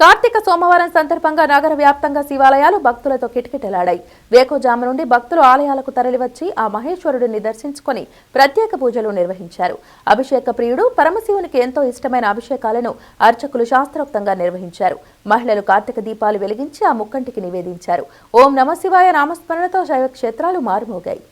కార్తీక సోమవారం సందర్భంగా నగర వ్యాప్తంగా శివాలయాలు భక్తులతో కిటకిటలాడాయి. వేకోజాము నుండి భక్తులు ఆలయాలకు తరలివచ్చి ఆ మహేశ్వరుడిని దర్శించుకొని ప్రత్యేక పూజలు నిర్వహించారు. అభిషేక ప్రియుడు పరమశివునికి ఎంతో ఇష్టమైన అభిషేకాలను అర్చకులు శాస్త్రోక్తంగా నిర్వహించారు. మహిళలు కార్తీక దీపాలు వెలిగించి ఆ ముక్కంటికి నివేదించారు. ఓం నమ శివాయ నామస్మరణతో శైవ క్షేత్రాలు మారుమోగాయి.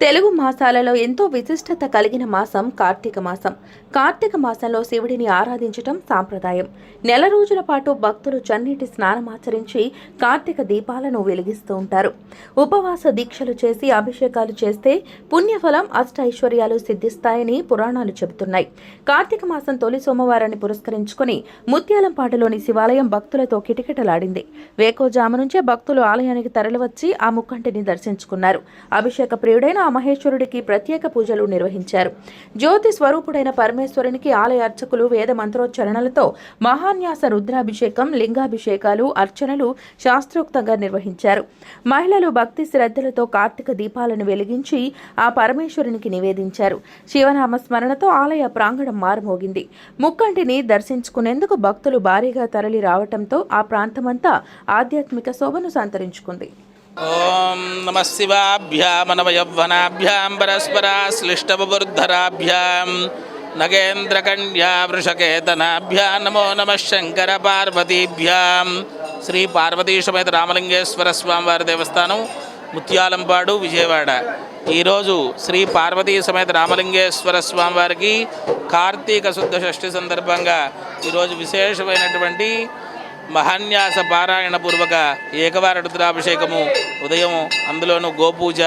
తెలుగు మాసాలలో ఎంతో విశిష్టత కలిగిన మాసం కార్తీక మాసం. కార్తీక మాసంలో శివుడిని ఆరాధించటం సాంప్రదాయం. నెల రోజుల పాటు భక్తులు చన్నీటి స్నానమాచరించి కార్తీక దీపాలను వెలిగిస్తూ ఉంటారు. ఉపవాస దీక్షలు చేసి అభిషేకాలు చేస్తే పుణ్యఫలం అష్ట ఐశ్వర్యాలు సిద్ధిస్తాయని పురాణాలు చెబుతున్నాయి. కార్తీక మాసం తొలి సోమవారాన్ని పురస్కరించుకొని ముత్యాలంపాటలోని శివాలయం భక్తులతో కిటకిటలాడింది. వేకోజాము నుంచే భక్తులు ఆలయానికి తరలివచ్చి ఆ ముక్కంటిని దర్శించుకున్నారు. అభిషేక ప్రియుడైన ఆ మహేశ్వరుడికి ప్రత్యేక పూజలు నిర్వహించారు. జ్యోతి స్వరూపుడైన పరమేశ్వరునికి ఆలయ అర్చకులు వేద మంత్రోచ్చరణలతో మహాన్యాస రుద్రాభిషేకం లింగాభిషేకాలు అర్చనలు శాస్త్రోక్తంగా నిర్వహించారు. మహిళలు భక్తి శ్రద్ధలతో కార్తీక దీపాలను వెలిగించి ఆ పరమేశ్వరునికి నివేదించారు. శివనామ స్మరణతో ఆలయ ప్రాంగణం మారుమోగింది. ముక్కంటిని దర్శించుకునేందుకు భక్తులు భారీగా తరలి రావటంతో ఆ ప్రాంతమంతా ఆధ్యాత్మిక శోభను సంతరించుకుంది. ఓం నమ శివాభ్యామనవయవ్వనాభ్యాం పరస్పరాశ్లిష్టబుద్ధరాభ్యాం నగేంద్రకన్యా వృషకేతనాభ్యా నమో నమ శంకర పార్వతీభ్యాం శ్రీ పార్వతీ సమేత రామలింగేశ్వర స్వామివారి దేవస్థానం ముత్యాలంపాడు విజయవాడ. ఈరోజు శ్రీ పార్వతీ సమేత రామలింగేశ్వర స్వామివారికి కార్తీక శుద్ధ షష్ఠి సందర్భంగా ఈరోజు విశేషమైనటువంటి మహాన్యాస పారాయణ పూర్వక ఏకవార రుద్రాభిషేకము ఉదయం అందులోనూ గోపూజ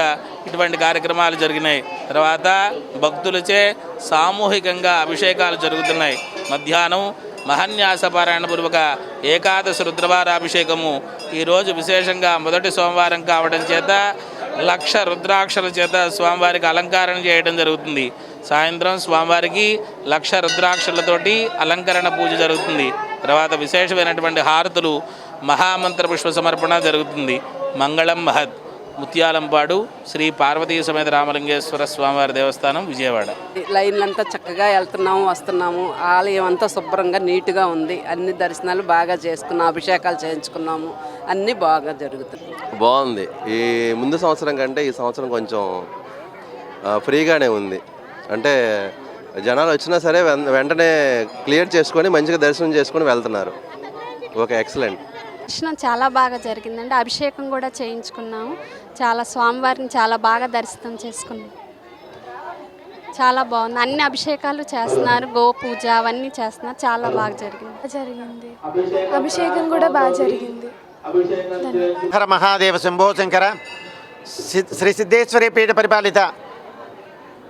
ఇటువంటి కార్యక్రమాలు జరిగినాయి. తర్వాత భక్తులచే సామూహికంగా అభిషేకాలు జరుగుతున్నాయి. మధ్యాహ్నం మహాన్యాస పారాయణ పూర్వక ఏకాదశ రుద్రవారాభిషేకము. ఈరోజు విశేషంగా మొదటి సోమవారం కావడం చేత లక్ష రుద్రాక్షల చేత స్వామివారికి అలంకారం చేయడం జరుగుతుంది. సాయంత్రం స్వామివారికి లక్ష రుద్రాక్షలతోటి అలంకరణ పూజ జరుగుతుంది. తర్వాత విశేషమైనటువంటి హారతులు మహామంత్ర పుష్ప సమర్పణ జరుగుతుంది. మంగళం మహత్ ముత్యాలంపాడు శ్రీ పార్వతీ సమేత రామలింగేశ్వర స్వామివారి దేవస్థానం విజయవాడ. లైన్లంతా చక్కగా వెళ్తున్నాము వస్తున్నాము. ఆలయం అంతా శుభ్రంగా నీట్గా ఉంది. అన్ని దర్శనాలు బాగా చేసుకున్నాం అభిషేకాలు చేయించుకున్నాము. అన్నీ బాగా జరుగుతుంది బాగుంది. ఈ ముందు సంవత్సరం కంటే ఈ సంవత్సరం కొంచెం ఫ్రీగానే ఉంది. అంటే జనాలు వచ్చినా సరే వెంటనే క్లియర్ చేసుకొని మంచిగా దర్శనం చేసుకొని వెళ్తున్నారు. Okay excellent. దర్శనం చాలా బాగా జరిగిందండి. అభిషేకం కూడా చేయించుకున్నాము. చాలా స్వామివారిని చాలా బాగా దర్శనం చేసుకున్నాం. చాలా బాగుంది. అన్ని అభిషేకాలు చేస్తున్నారు. గో పూజ అవన్నీ చేస్తున్నారు. చాలా బాగా జరిగింది. జరిగింది. అభిషేకం కూడా బాగా జరిగింది. హర మహాదేవ శంభో శంకర. శ్రీ సిద్ధేశ్వరి పీఠ పరిపాలిత.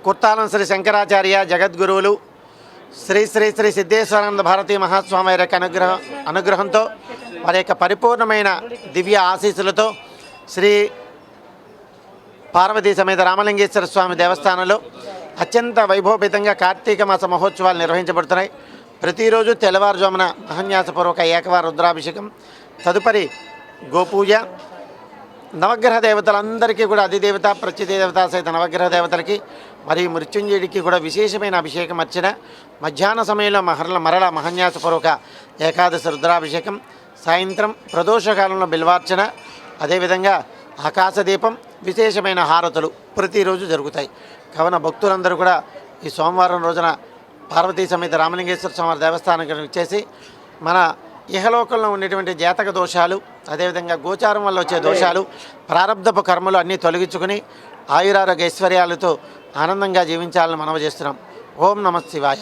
కుర్తాలం శ్రీ శంకరాచార్య జగద్గురువులు శ్రీ శ్రీ శ్రీ సిద్ధేశ్వరానంద భారతీ మహాస్వామి వారి యొక్క అనుగ్రహం అనుగ్రహంతో వారి యొక్క పరిపూర్ణమైన దివ్య ఆశీస్సులతో శ్రీ పార్వతీ సమేత రామలింగేశ్వర స్వామి దేవస్థానంలో అత్యంత వైభవపేతంగా కార్తీక మాస మహోత్సవాలు నిర్వహించబడుతున్నాయి. ప్రతిరోజు తెల్లవారుజామున మహన్యాసపూర్వక ఏకవార రుద్రాభిషేకం తదుపరి గోపూజ నవగ్రహ దేవతలందరికీ కూడా అధిదేవత ప్రత్యదేవత సహిత నవగ్రహ దేవతలకి మరియు మృత్యుంజయుడికి కూడా విశేషమైన అభిషేకం అర్చన. మధ్యాహ్న సమయంలో మహర్ల మరల మహన్యాసపూర్వక ఏకాదశి రుద్రాభిషేకం. సాయంత్రం ప్రదోషకాలంలో బిల్వార్చన. అదేవిధంగా ఆకాశదీపం విశేషమైన హారతులు ప్రతిరోజు జరుగుతాయి. కావున భక్తులందరూ కూడా ఈ సోమవారం రోజున పార్వతీ సమేత రామలింగేశ్వర స్వామి దేవస్థానానికి వచ్చేసి మన ఇహలోకంలో ఉండేటువంటి జాతక దోషాలు అదేవిధంగా గోచారం వల్ల వచ్చే దోషాలు ప్రారంధపు కర్మలు అన్నీ తొలగించుకుని ఆయురారోగ్య ఐశ్వర్యాలతో ఆనందంగా జీవించాలని మనవి చేస్తున్నాం. ఓం నమ శివాయ.